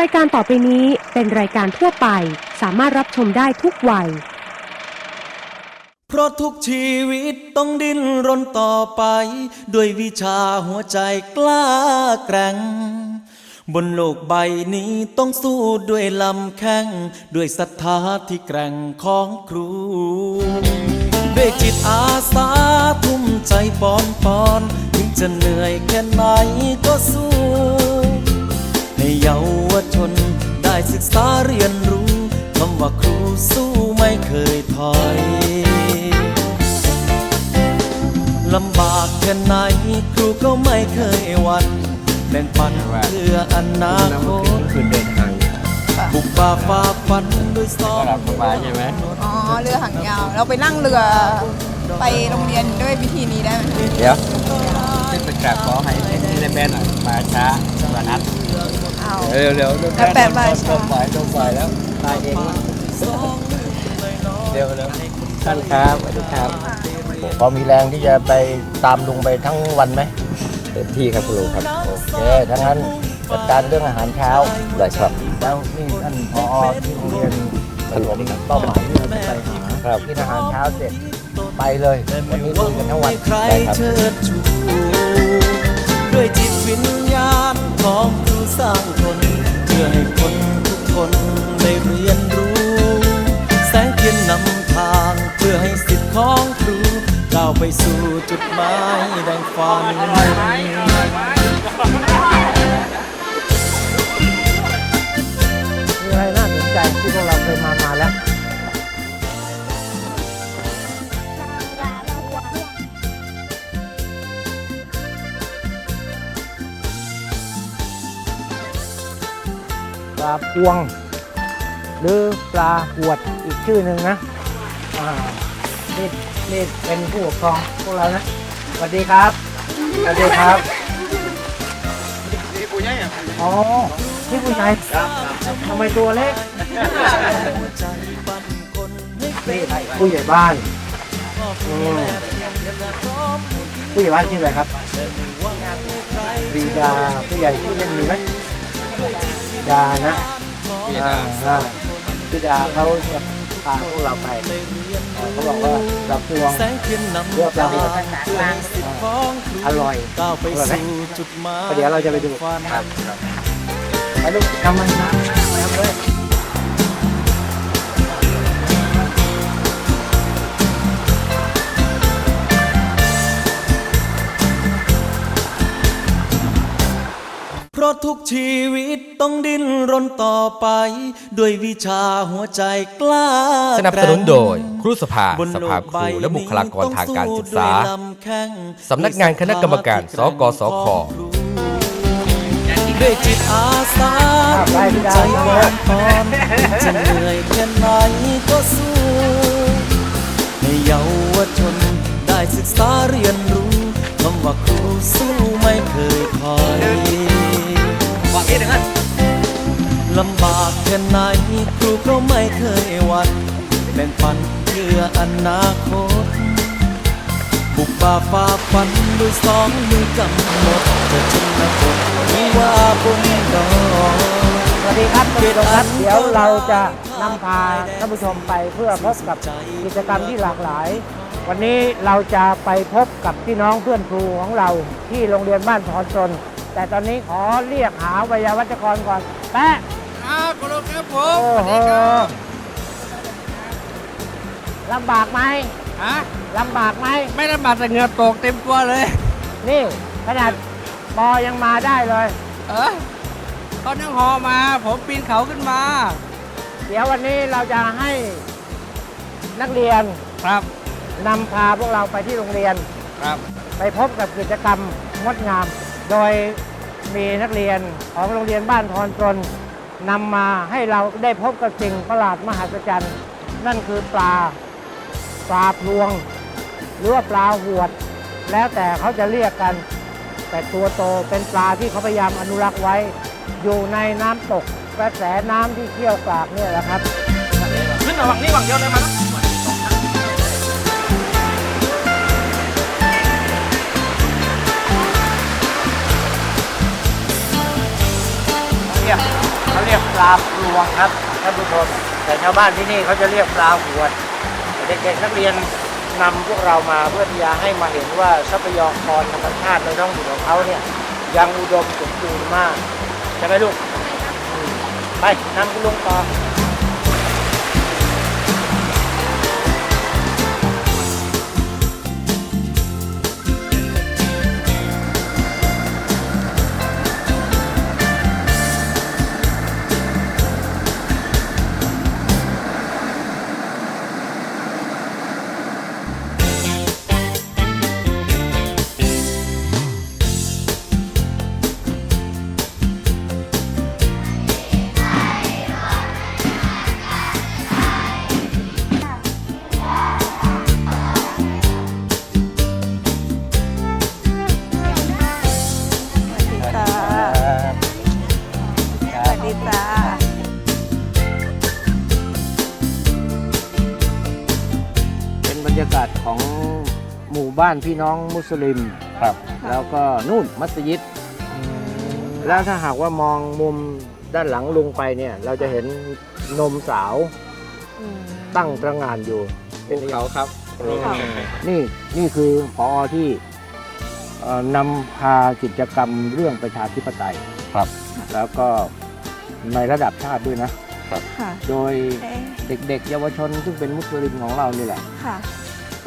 รายการต่อไปนี้เป็นรายการทั่วไป สามารถรับชมได้ทุกวัย เพราะทุกชีวิตต้องดิ้นรนต่อไป ด้วยวิชาหัวใจกล้าแกร่ง บนโลกใบนี้ต้องสู้ด้วยลำแข้ง ด้วยศรัทธาที่แกร่งของครู ด้วยจิตอาสาทุ่มใจปอนปอน ถึงจะเหนื่อยแค่ไหนก็สู้ เยาวชน ได้ศึกษาเรียนรู้คำว่าครูสู้ไม่เคยถอยลำบากแค่ไหนครูก็ไม่เคยหวันแบ่งปันเพื่ออนาคตคืนเดินทางบุกป่าฝ่าฟันด้วยซ้อก็มหลับสบายใช่ไหมอ๋อเรือหางยาว เราไปนั่งเรือไปโรงเรียนด้วยวิธีนี้ได้ไหมเดี๋ยวขึ้นไปกราบขอให้ที่ได้แม่หน่อยมาช้ามานัด เอาเร็วเร็วเร็วแล้วแปะมาช้าต้องฝ่ายต้องฝ่ายแล้วตายเองเร็วเร็วท่านครับสวัสดีครับพอมีแรงที่จะไปตามลุงไปทั้งวันไหมเต็มที่ครับคุณลุงครับ โอเคทั้างนั้นจัดการเรื่องอาหารเช้าได้ครับแล้วนี่ท่านพอที่โรงเรียนถล่มเป้าหมายที่เราจะไปหาครับกินอาหารเช้าเสร็จไปเลยวันนี้ลุยกันทั้งวันใครได้ครับเชิดชูด้วยจิตวิญญาณของครู สร้างคนเพื่อให้คนทุกคนได้เรียนรู้ แสงเทียนนำทางเพื่อให้สิทธิ์ของครูก้าวไปสู่จุดหมายแดงฝันมีอะไรน่าสนใจที่พวกเราเคยมามาแล้ว ลาพวง หรือปลาหวดอีกชื่อหนึ่งนะอ่านี่นี่เป็นผู้ปกครองพวกเรานะสวัสดีครับสวัสดีครับนี่ผู้ใหญ่อ๋อนี่ผู้ใหญ่ทำไมตัวเล็กนี่ผู้ใหญ่บ้านอืมผู้ใหญ่บ้านชื่ออะไรครับปรีดาผู้ใหญ่ชื่อเล่นมีไหม ดานะอ่าอ่าพี่ดาเขาจะพาพวกเราไปเอ่อเขาบอกว่าเราพวงแสงเทียนนำเลือกเราทางเพื่อให้สิทธิ์ของครูอร่อยก้าวไปอร่อยไหมสู่จุดหมายเดี๋ยวเราจะไปดูฝันไปลูกทำมันนะะทุกชีวิตต้องดิ้นรนต่อไป ด้วยวิชาหัวใจกล้าสนับสนุนโดย ครูสภาบนสโลภากคใบรูและบุคลากรทางการศึกษาต้องสู้ด้วยลำแข้งสำนักงานคณะกรรมการ สกสคด้วยจิตอาสาภูมิใจบอนปอนจะเหนื่อยแค่ไหนก็สู้ให้เยาวชนได้ศึกษาเรียนรู้คำว่าครูสู้ไม่เคยถอย ลำบากแค่ไหนครูก็ไม่เคยหวั่นแบ่งปันเพื่ออนาคต บุกป่าฝ่าฟันด้วยสองมือกำหนดจะชนบทหรือว่าบนดอยสวัสดีครับท่านผู้ชมครับ เดี๋ยวเราจะนำพาท่านผู้ชมไปเพื่อพบกับกิจกรรมที่หลากหลาย วันนี้เราจะไปพบกับพี่น้องเพื่อนครูของเราที่โรงเรียนบ้านพรชน แต่ตอนนี้ขอเรียกหาวิยาวัจกรก่อนแปะครับคุณลุงครับผโอ้โหลำบากไหมฮะลำบากไหมไม่ได้มาแต่เหงื่อตกเต็มตัวเลย นี่ขนาดปอยังมาได้เลย เออตอนนั่งหอมา ผมปีนเขาขึ้นมา เดี๋ยววันนี้เราจะให้นักเรียนครับนำพาพวกเราไปที่โรงเรียนครับ ไปพบกับกิจกรรมงดงาม โดยมีนักเรียนของโรงเรียนบ้านทอนตนนำมาให้เราได้พบกับสิ่งประหลาดมหัศจรรย์ นั่นคือปลาปลาพลวง หรือว่าปลาหวด แล้วแต่เขาจะเรียกกัน แต่ตัวโตเป็นปลาที่เขาพยายามอนุรักษ์ไว้ อยู่ในน้ำตกกระแสน้ำที่เชี่ยวกรากเนี่ยแหละครับขึ้นระหว่างนี้หวังเดียวเลยมัน รียกเขาเรียกยกปลาพลวงครับท่านผู้ชมแต่ชาวบ้านที่นี่เขาจะเรียกปลาหวดเด็กๆนักเรียนนำพวกเรามาเพื่อที่จะให้มาเห็นว่าทรัพยากรธรรมชาติในท้องถิ่นของเขาเนี่ยยังอุดมสมบูรณ์มากใช่ไหมลูกอืมไปนำคุณลุงต่อ บ้านพี่น้องมุสลิม ครับ แล้วก็นู่นมัสยิด แล้วถ้าหากว่ามองมุมด้านหลังลุงไปเนี่ย เราจะเห็นนมสาวตั้งตระหงานอยู่เป็นเขาครับ นี่นี่คือพอที่เอ่อนำพากิจกรรมเรื่องประชาธิปไตยครับ แล้วก็ในระดับชาติด้วยนะ ค่ะโดยเอ๊ะเด็กๆ เยาวชนซึ่งเป็นมุสลิมของเรานี่แหละ ค่ะ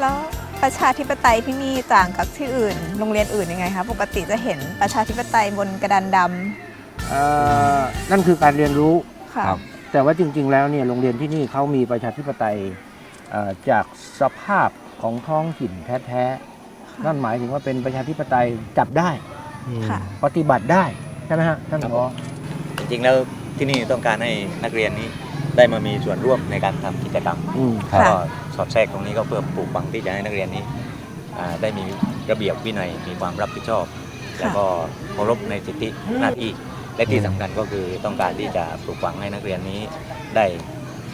แล้ว ประชาธิปไตยที่นี่ต่างกับที่อื่น โรงเรียนอื่นยังไงคะปกติจะเห็นประชาธิปไตยบนกระดานดเอ่อนั่นคือการเรียนรู้ำค่ะ ครับ แต่ว่าจริง ๆ แล้วเนี่ยโรงเรียนที่นี่เขามีประชาธิปไตยเอ่อจากสภาพของท้องถิ่นแท้ๆนั่นหมายถึงว่าเป็นประชาธิปไตยจับได้ค่ะ ปฏิบัติได้ใช่ไหมฮะท่านครับผอ จริงๆแล้วที่นี่ต้องการให้นักเรียนนี้ ได้มามีส่วนร่วมในการทำกิจกรรมอืมค่ะก็สอดแทรกตรงนี้ก็เพื่อปลูกฝังที่จะให้นักเรียนนี้อ่าได้มีระเบียบวินัยมีความรับผิดชอบ แล้วก็เคารพในสิทธิหน้าที่และที่สำคัญก็คือต้องการที่จะปลูกฝังให้นักเรียนนี้ ได้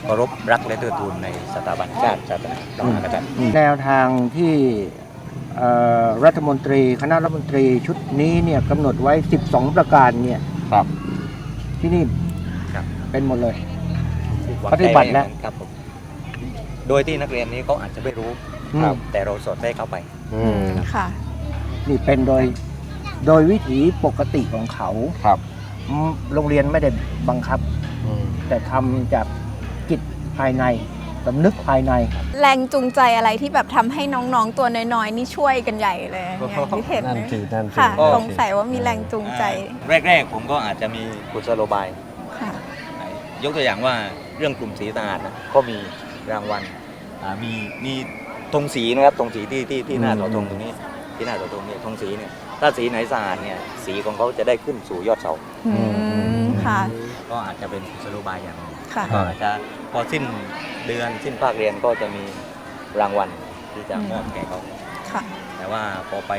เคารพรักและเทิดทูนในสถาบันชาติศาสนาพระมหากษัตริย์ แนวทางที่เอ่อรัฐมนตรีคณะรัฐมนตรีชุดนี้เนี่ยกำหนดไว้ 12 ประการเนี่ยครับ ที่นี่ครับ เป็นหมดเลย หวังปฏิบัติแล้ว ใจไอย่างนั้นครับผมโดยที่นักเรียนนี้เขาอาจจะไม่รู้ครับแต่เราสอดแทรกเข้าไป อืมค่ะ นี่เป็นโดย โดยวิถีปกติของเขาครับอืมโรงเรียนไม่ได้บังคับ อืม แต่ทำจากจิตภายในสำนึกภายใน แรงจูงใจอะไรที่แบบทำให้น้องๆตัวน้อยๆ นี่ช่วยกันใหญ่เลยอย่างที่เห็นนั่นเลยสินั่นสิค่ะก็สงสัยว่ามีแรงจูงใจแรกๆ ผมก็อาจจะมีกุศโลบาย ค่ะ ยกตัวอย่างว่า เรื่องกลุ่มสีสะอาดนะก็มีรางวัลอ่ามีมีธงสีนะครับธงสีที่ที่ที่หน้าอืมเสาธงตรงนี้ ที่หน้าเสาธงเนี่ยธงสีเนี่ยถ้าสีไหนสะอาดเนี่ยสีของเขาจะได้ขึ้นสู่ยอดเสา อืมค่ะ ก็อาจจะเป็นกุศโลบายอย่างหนึ่งค่ะ ก็อาจจะพอสิ้นเดือนสิ้นภาคเรียนก็จะมีรางวัลที่จะมอบแก่เขา ค่ะ แต่ว่าพอไป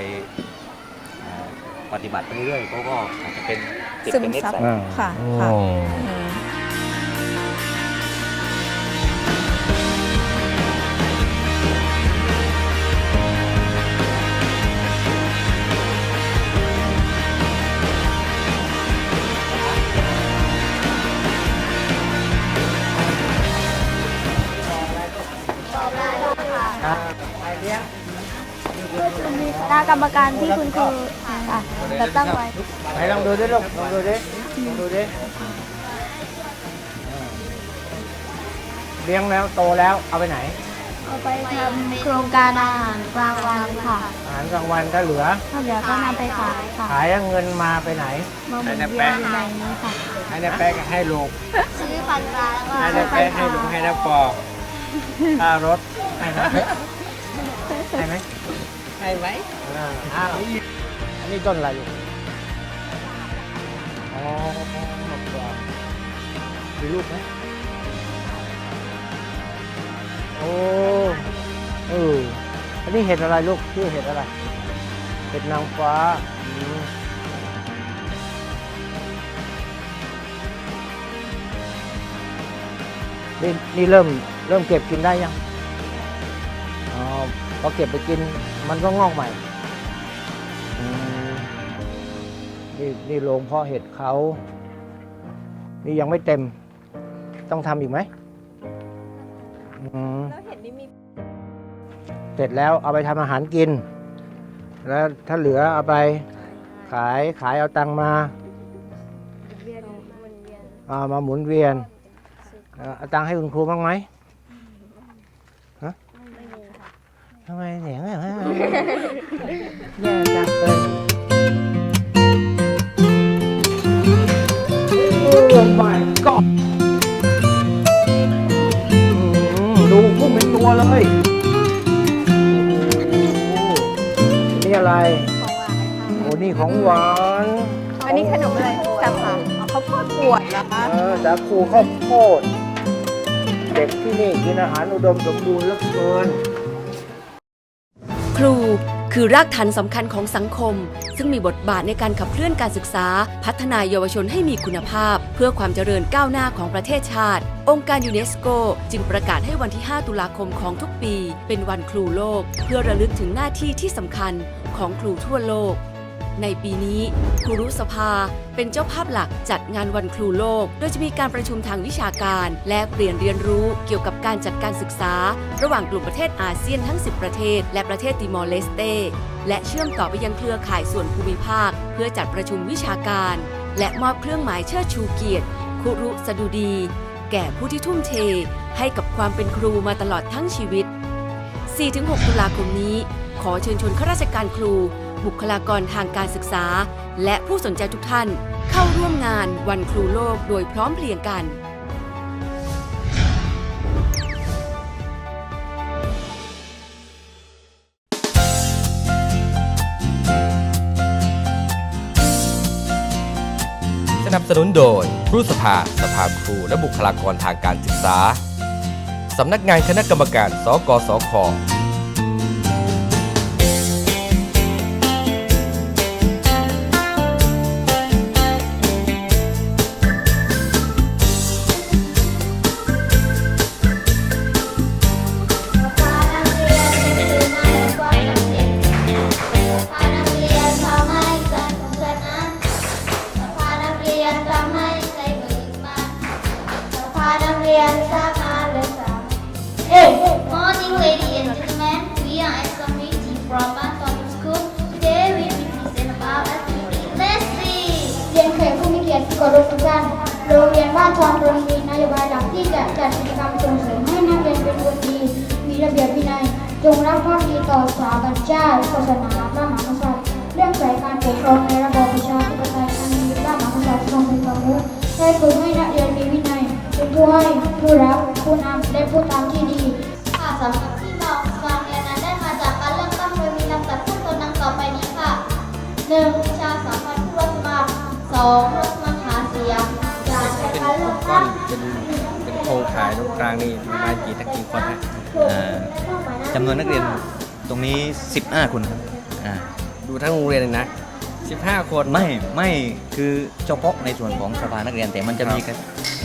อ่าปฏิบัติไปเรื่อยๆเขาก็อาจจะเป็นติดซึมเป็นนิซับสัยอ่า ค่ะ ค่ะ อืม อืมคณะกรรมการที่คุณครูอะจะตั้งไว้ไหนลองดูดิลูกลองดูดิลองดูดิเลี้ยงแล้วโตแล้วเอาไปไหน เอาไปทำโครงการอาหารกลางวันค่ะ อาหารกลางวันถ้าเหลือถ้าเหลือก็นำไปขายค่ะขายแล้วเงินมาไปไหนมาหมุนเวียนอยู่ในนี้ค่ะให้นายแป๊กให้ลูกซื้อปันปลาแล้วก็ให้นายแป๊กให้ลูกให้นายปอค่ารถ ให้ไหมให้ไหมไหมอ้าวอันนี้ต้นอะไรลูกอ๋อมะพร้าวมีลูกไหมโอ้เอออันนี้เห็ดอะไรลูกชื่อเห็ดอะไร เห็ดนางฟ้านี่นี่เริ่มเริ่มเก็บกินได้ยัง พอเก็บไปกินมันก็งอกใหม่อืมนี่นี่โรงเพาะเห็ดเขา นี่ยังไม่เต็ม ต้องทำอีกไหมอืมแล้วเห็นนี่มีเสร็จแล้วเอาไปทำอาหารกิน แล้วถ้าเหลือเอาไปขายขายเอาตังค์มาเอามาหมุนเวียนเอาเอาตังค์ให้คุณครูบ้างไหมฮะ ทำไมเสียงแบบนั้นแย่จังเลยโอ้ my god อืมดูพุ่งเป็นตัวเลยนี่อะไรโอ้นี่ของหวาน อันนี้ขนมอะไรจำค่ะเอาข้าวโพดปวดเหรอคะเออสาคูข้าวโพด เด็กที่นี่กินอาหารอุดมสมบูรณ์เหลือเกิน ครูคือรากฐานสำคัญของสังคม ซึ่งมีบทบาทในการขับเคลื่อนการศึกษา พัฒนาเยาวชนให้มีคุณภาพ เพื่อความเจริญก้าวหน้าของประเทศชาติ องค์การยูเนสโก จึงประกาศให้วันที่ 5 ตุลาคมของทุกปี เป็นวันครูโลก เพื่อระลึกถึงหน้าที่ที่สำคัญของครูทั่วโลก ในปีนี้ครูรุสภาเป็นเจ้าภาพหลักจัดงานวันครูโลก โดยจะมีการประชุมทางวิชาการและเปลี่ยนเรียนรู้เกี่ยวกับการจัดการศึกษา ระหว่างกลุ่มประเทศอาเซียนทั้ง 10 ประเทศ และประเทศติมอร์เลสเต และเชื่อมต่อไปยังเครือข่ายส่วนภูมิภาค เพื่อจัดประชุมวิชาการ และมอบเครื่องหมายเชิดชูเกียรติคุรุสดุดี แก่ผู้ที่ทุ่มเท ให้กับความเป็นครูมาตลอดทั้งชีวิต 4-6 ตุลาคมนี้ ขอเชิญชวนข้าราชการครู บุคลากรทางการศึกษา และผู้สนใจทุกท่านเข้าร่วมงานวันครูโลกโดยพร้อมเพรียงกันสนับสนุนโดยครูสภา สภาครู และบุคลากรทางการศึกษา สำนักงานคณะกรรมการ สกสค รงเรียนนีนโยบายหลักที่จะจัดกิจกรรมส่งเสริมให้นักเรียนเป็นคนดีมีระเบียบวินัย จงรักภักดีต่อสถาบันชาติศาสนาพระมหากษัตริย์เรื่องสายการปกครองในระบอบประชาธิปไตยอันมีพระมหากษัตริย์ทรงเป็นประมุขได้ฝึกให้นักเรียนมีวินัย เป็นผู้ให้ผู้รับผู้นำและผู้ตามที่ดีค่ะสำหรับที่มาของการเรียนนั้นได้มาจากการเลือกตั้งโดยมีลำดับขั้นตอนดังต่อไปนี้ค่ะ 1. วิชาสามัญผู้รับสมัคร 2. รับ กเป็นการเลือกก้อตั้นงเป็นเป็นโครงข่ายตรงกลางนี่ประมาณกี่ทักกี่คนฮะอ่าจำนวนนักเรียนตรงนี้ 15 คนครับอ่าดูทั้งโรงเรียนเลยนะ 15 คนไม่ไม่คือเฉพาะในส่วนของสภานักเรียนแต่มันจะมี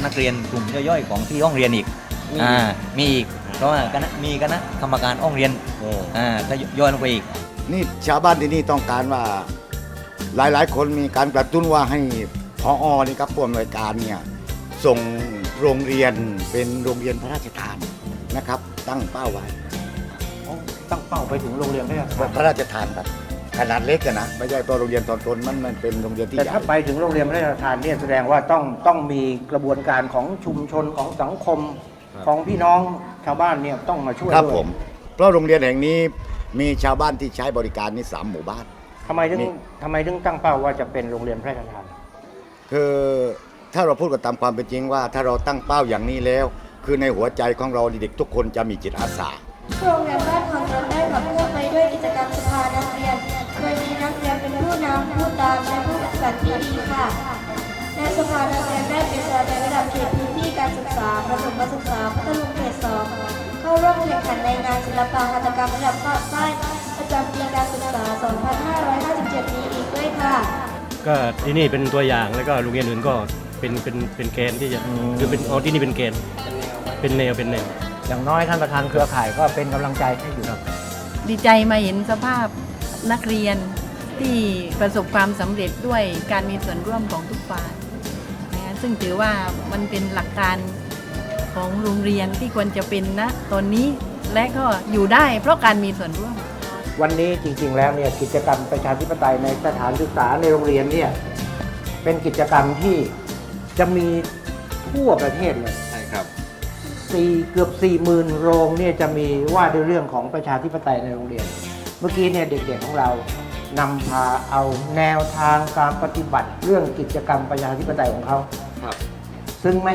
นักเรียนกลุ่มย่อยๆ ของที่ห้องเรียนอีกมีอ่ามีอีกเพราะว่าคณะมีคณะกรรมการห้องเรียนโอ้อ่าก็ย่อยลงไปอีก นี่ชาวบ้านที่นี่ต้องการว่าหลายๆ คนมีการกระตุ้นว่าให้พออนี่ครับผู้อำนวยการเนี่ย ส่งโรงเรียนเป็นโรงเรียนพระราชทานนะครับ ตั้งเป้าไว้ตั้งเป้าไปถึงโรงเรียนไม่ได้พระราชทานครับขนาดเล็กอะนะไม่ใช่ตัวโรงเรียนตอนต้นมันมันเป็นโรงเรียนที่แต่ใหญ่ถ้าไปถึงโรงเรียนพระราชทานเนี่ยแสดงว่าต้องต้องมีกระบวนการของชุมชนของสังคมของพี่น้องชาวบ้านเนี่ยต้องมาช่วยครับด้วยผม เพราะโรงเรียนแห่งนี้มีชาวบ้านที่ใช้บริการนี่สามหมู่บ้าน ทำไมถึงนี่ ทำไมถึงตั้งเป้าว่าจะเป็นโรงเรียนพระราชทาน คือ ถ้าเราพูดกันตามความเป็นจริงว่า ถ้าเราตั้งเป้าอย่างนี้แล้ว คือในหัวใจของเราเด็กทุกคนจะมีจิตอาสาโรงเรียนบ้านทองตนได้ขับเคลื่อนไปด้วยกิจกรรมสภานักเรียนโดยมีนักเรียนเป็นผู้นำผู้ตามและผู้ปฏิบัติที่ดีค่ะในสภานักเรียนได้เป็นตัวแทนระดับเขตพื้นที่การศึกษาประถมศึกษาพัทลุงเขตสองเข้าร่วมแข่งขันในงานศิลปะหัตถกรรมระดับภาคใต้ประจำปีการศึกษา 2557 นี้อีกด้วยค่ะ ก็ที่นี่เป็นตัวอย่างแล้วก็โรงเรียนอื่นก็ เป็นเป็นเป็นเกณฑ์ที่จะคือเป็นอ๋อที่นี่เป็นเกณฑ์เป็นแนวเป็นแนว อย่างน้อยท่านประธานเครือข่ายก็เป็นกำลังใจให้อยู่ครับดีใจมาเห็นสภาพนักเรียนที่ประสบความสำเร็จด้วยการมีส่วนร่วมของทุกฝ่ายนะคะซึ่งถือว่ามันเป็นหลักการของโรงเรียนที่ควรจะเป็นนะตอนนี้และก็อยู่ได้เพราะการมีส่วนร่วม วันนี้จริง ๆ แล้วเนี่ยกิจกรรมประชาธิปไตยในสถานศึกษาในโรงเรียนเนี่ยเป็นกิจกรรมที่ จะมีทั่วประเทศเลยใช่ครับสี่เกือบ4ี่หมื่นโรงเนี่ยจะมีว่าด้วยเรื่องของประชาธิปไตยในโรงเรียน เมื่อกี้เนี่ยเด็กๆของเรานำพาเอาแนวทางการปฏิบัติเรื่องกิจกรรมประชาธิปไตยของเขาครับ ซึ้งไหม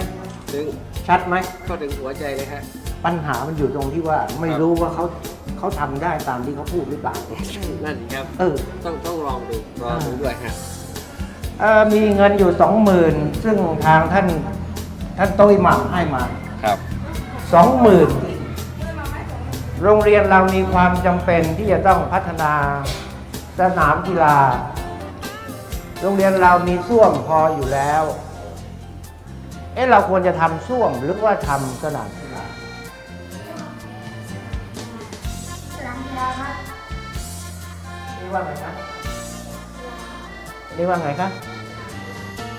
ซึ่งชัดไหมเข้าถึงหัวใจเลยฮะปัญหามันอยู่ตรงที่ว่าไม่รู้ว่าเขาเขาทำได้ตามที่เขาพูดหรือเปล่านั่นสิครับ เออ ต้องต้องลองดูลองดูด้วยฮะเอ่อ มีเงินอยู่สองหมื่นซึ่งทางท่านท่านโต้ยหม่ำให้มาครับสองหมื่นโรงเรียนเรามีความจำเป็นที่จะต้องพัฒนาสนามกีฬา โรงเรียนเรามีส้วมพออยู่แล้ว เอ๊ะเราควรจะทำส้วมหรือว่าทำสนามกีฬานี่ว่าไงครับ นี่ว่าไงครับ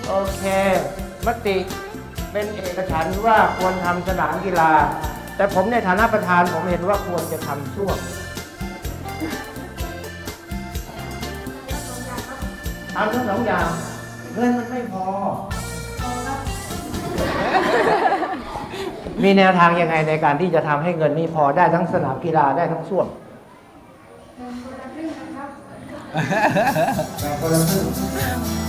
โอเค มติเป็นเอกฉันท์ว่าควรทำสนามกีฬา แต่ผมในฐานะประธานผมเห็นว่าควรจะทำช่วงทำทั้งสองอย่างเงินมันไม่พอ มีแนวทางยังไงในการที่จะทำให้เงินนี้พอได้ทั้งสนามกีฬาได้ทั้งส้วมแบ่ง คน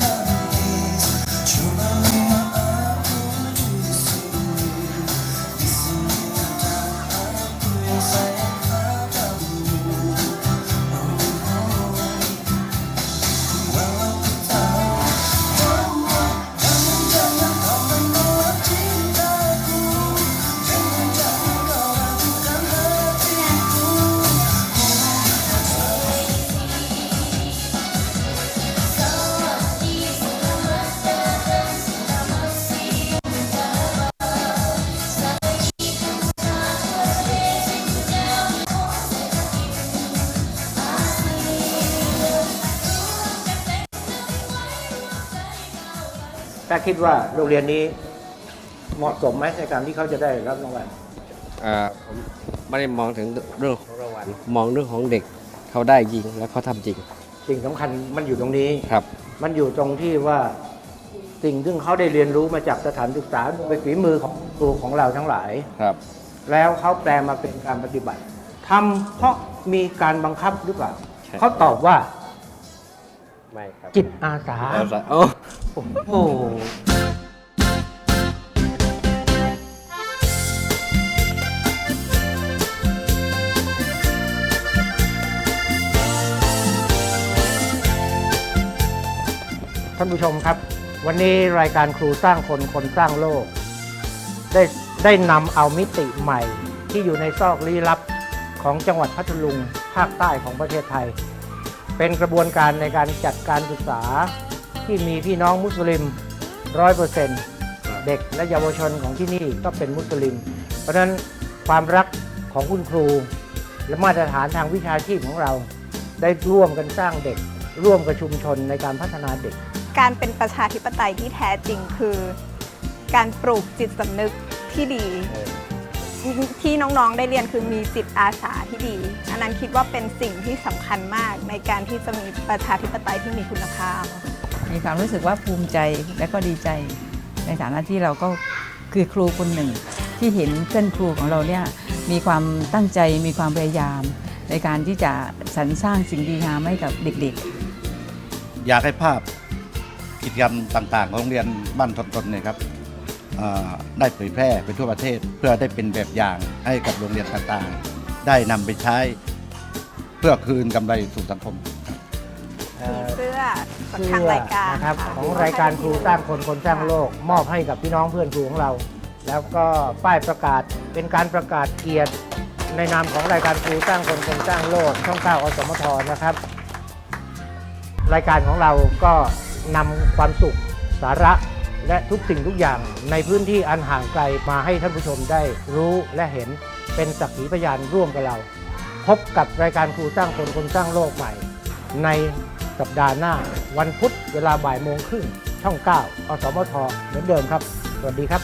ครึ่งถ้าคิดว่าโรงเรียนนี้เหมาะสมไหมในการที่เขาจะได้รับรางวัลอ่าผมไม่ได้มองถึงเรื่องของรางวัลมองเรื่องของเด็กเขาได้ยิงและเขาทำจริงสิ่งสำคัญมันอยู่ตรงนี้ ครับ มันอยู่ตรงที่ว่าสิ่งที่เขาได้เรียนรู้มาจากสถานศึกษาเป็นฝีมือของครูของเราทั้งหลาย ครับ แล้วเขาแปลมาเป็นการปฏิบัติทำเพราะมีการบังคับหรือเปล่าใช่ เขาตอบว่าไม่ครับจิตอาสาอาสาโอ้ โอ้โหท่านผู้ชมครับ วันนี้รายการครูสร้างคนคนสร้างโลก ได้ได้นำเอามิติใหม่ที่อยู่ในซอกลี้ลับของจังหวัดพัทลุงภาคใต้ของประเทศไทย เป็นกระบวนการในการจัดการศึกษา ที่มีพี่น้องมุสลิมร้อยเปอร์เซ็นต์เด็กและเยาวชนของที่นี่ก็เป็นมุสลิม เพราะฉะนั้นความรักของคุณครู และมาตรฐานทางวิชาชีพของเรา ได้ร่วมกันสร้างเด็ก ร่วมกับชุมชนในการพัฒนาเด็ก การเป็นประชาธิปไตยที่แท้จริงคือ การปลูกจิตสำนึกที่ดีที่น้องๆ ได้เรียนคือมีจิตอาสาที่ดี อันนั้นคิดว่าเป็นสิ่งที่สำคัญมากในการที่จะมีประชาธิปไตยที่มีคุณภาพ มีความรู้สึกว่าภูมิใจและก็ดีใจ ในฐานะที่เราก็คือครูคนหนึ่ง ที่เห็นเพื่อนครูของเราเนี่ยมีความตั้งใจมีความพยายาม ในการที่จะสรรสร้างสิ่งดีงามให้กับเด็กๆ อยากให้ภาพกิจกรรมต่างๆ ของโรงเรียนบ้านทนตนเนี่ยครับได้เผยแพร่ไปทั่วประเทศเพื่อได้เป็นแบบอย่างให้กับโรงเรียนต่างๆ ได้นำไปใช้เพื่อคืนกำไรสู่สังคม เสื้อจากเสื้ทางอรายการนะครับค่ะของรายการครูสร้างคนคนสร้างโลก มอบให้กับพี่น้องเพื่อนครูของเรา แล้วก็ป้ายประกาศเป็นการประกาศเกียรติในนามของรายการครูสร้างคนคนสร้างโลก ช่องเก้าอสมทนะครับ รายการของเราก็นำความสุขสาระและทุกสิ่งทุกอย่างในพื้นที่อันห่างไกลมาให้ท่านผู้ชมได้รู้และเห็นเป็นสักขีพยานร่วมกับเรา พบกับรายการครูสร้างคนคนสร้างโลกใหม่ ใน สัปดาห์หน้า วันพุธเวลาบ่ายโมงครึ่งช่อง 9 อสมทเหมือนเดิมครับ สวัสดีครับ